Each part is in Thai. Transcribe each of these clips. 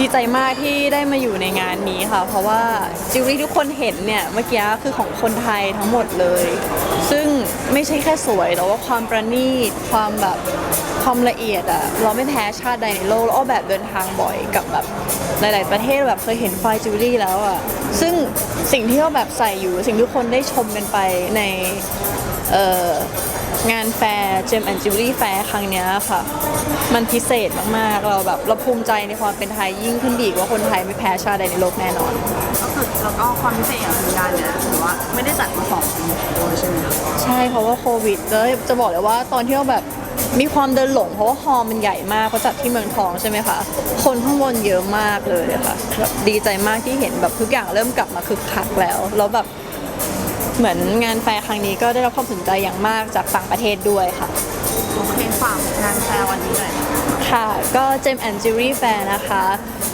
ดีใจมากที่ได้มาอยู่ในงานนี้ค่ะ เพราะว่าจิวเวลรี่ทุกคนเห็นเนี่ยเมื่อกี้คือของคนไทยทั้งหมดเลย ซึ่งไม่ใช่แค่สวย แต่ว่าความประณีตความแบบความละเอียดอะเราไม่แพ้ชาติใดในโลกแล้วออกแบบเดินทางบ่อยกับแบบหลาย ๆ ประเทศแบบเคยเห็นไฟล์จิวเวลรี่แล้วอะซึ่งสิ่งที่เราแบบใส่อยู่สิ่งที่คนได้ชมกันไปใน งานแฟร์เจมแอนจิวเวลรี่แฟร์ครั้งเนี้ยค่ะ มันพิเศษมาก ๆ เราแบบเราภูมิใจในความเป็นไทยยิ่งขึ้นดีกว่าคนไทยไม่แพ้ชาติใดในโลกแน่นอน ก็คือแล้วก็ความพิเศษอย่างคืองานเนี้ยถือว่าไม่ได้จัดมาสองปีด้วยใช่ไหมคะใช่เพราะว่าโควิดแล้วจะบอกเลยว่าตอนที่เราแบบมีความเดินหลงเพราะว่าฮอลล์มันใหญ่มากเขาจัดที่เมืองทองใช่ไหมคะคนข้างบนเยอะมากเลยค่ะแบบดีใจมากที่เห็นแบบทุกอย่างเริ่มกลับมาคึกคักแล้วแล้วแบบ เหมือนงานแฟร์ครั้งนี้ก็ได้รับความสนใจอย่างมากจากต่างประเทศด้วยค่ะโอเคฝากงานแฟร์วันนี้หน่อยค่ะก็เจมแอนจิวรี่แฟร์นะคะ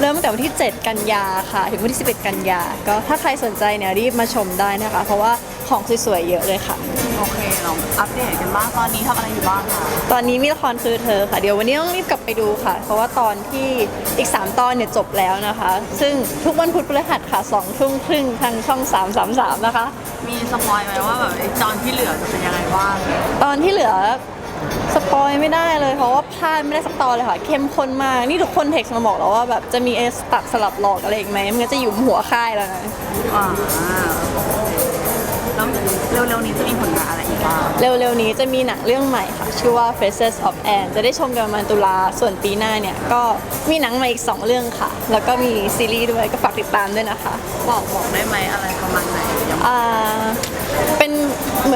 เริ่มตั้งแต่วันที่ 7 กันยาค่ะ ถึงวันที่ 11 กันยา ก็ถ้าใครสนใจเนี่ยรีบมาชมได้นะคะ เพราะว่าของสวยๆเยอะเลยค่ะ โอเคเราอัปเดตกันบ้างตอนนี้ทำอะไรอยู่บ้างคะตอนนี้มีละครคือเธอค่ะ เดี๋ยววันนี้ต้องรีบกลับไปดูค่ะ เพราะว่าตอนที่อีก 3 ตอนเนี่ยจบแล้วนะคะ ซึ่งทุกวันพุธพฤหัสค่ะ2ทุ่มครึ่งทางช่อง 333 นะคะ มีสปอยไหมว่าแบบไอ้ตอนที่เหลือจะเป็นยังไงบ้างตอนที่เหลือสปอยไม่ได้เลยเพราะว่าพลาดไม่ได้สักตอนเลยค่ะเข้มข้นมากนี่ทุกคนเท็กซ์มาบอกแล้วว่าแบบจะมีเอสตัดสลับหลอกอะไรอีกไหมมันก็จะอยู่หัวค่ายแล้วนะอ่าแล้วเร็วๆนี้จะมีผลงานอะไรอีกบ้างเร็วๆนี้จะมีหนังเรื่องใหม่ค่ะ ชื่อว่า Faces of Anne จะได้ชมกันประมาณตุลาส่วนปีหน้าเนี่ย ก็มีหนังใหม่อีก 2 เรื่องค่ะ แล้วก็มีซีรีส์ด้วยก็ฝากติดตามด้วยนะคะ บอกบอกได้ไหมอะไรประมาณไหนยังอ่าเป็นเหมื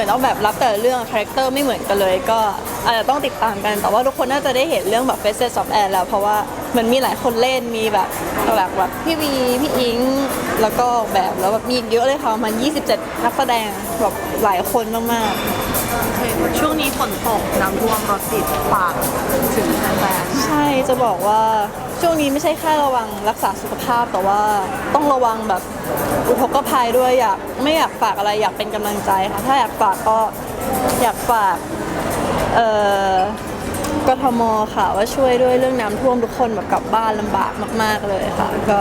อนเอาแบบรับแต่ละเรื่องคาแรคเตอร์ไม่เหมือนกันเลย ก็อาจจะต้องติดตามกัน แต่ว่าทุกคนน่าจะได้เห็นเรื่องแบบ Faces of Anne แล้ว เพราะว่าเหมันมีหลายคนเล่นมีแบบแบบแบบพี่วีพี่อิง แล้วก็แบบแล้วแบบมีอีกเยอะเลยค่ะประมาณ27 นักแสดงแบบหลายคนมากๆโอเคช่วงนี้ฝนตกน้ำท่วมรถติดฝากถึงแฟนใช่จะบอกว่า ช่วงนี้ไม่ใช่แค่ระวังรักษาสุขภาพแต่ว่าต้องระวังแบบอุทกภัยด้วยอยากไม่อยากฝากอะไรอยากเป็นกำลังใจค่ะถ้าอยากฝากก็อยากฝากเอ่อกทมค่ะว่าช่วยด้วยเรื่องน้ำท่วมทุกคนแบบกลับบ้านลำบากมาก ๆเลยค่ะก็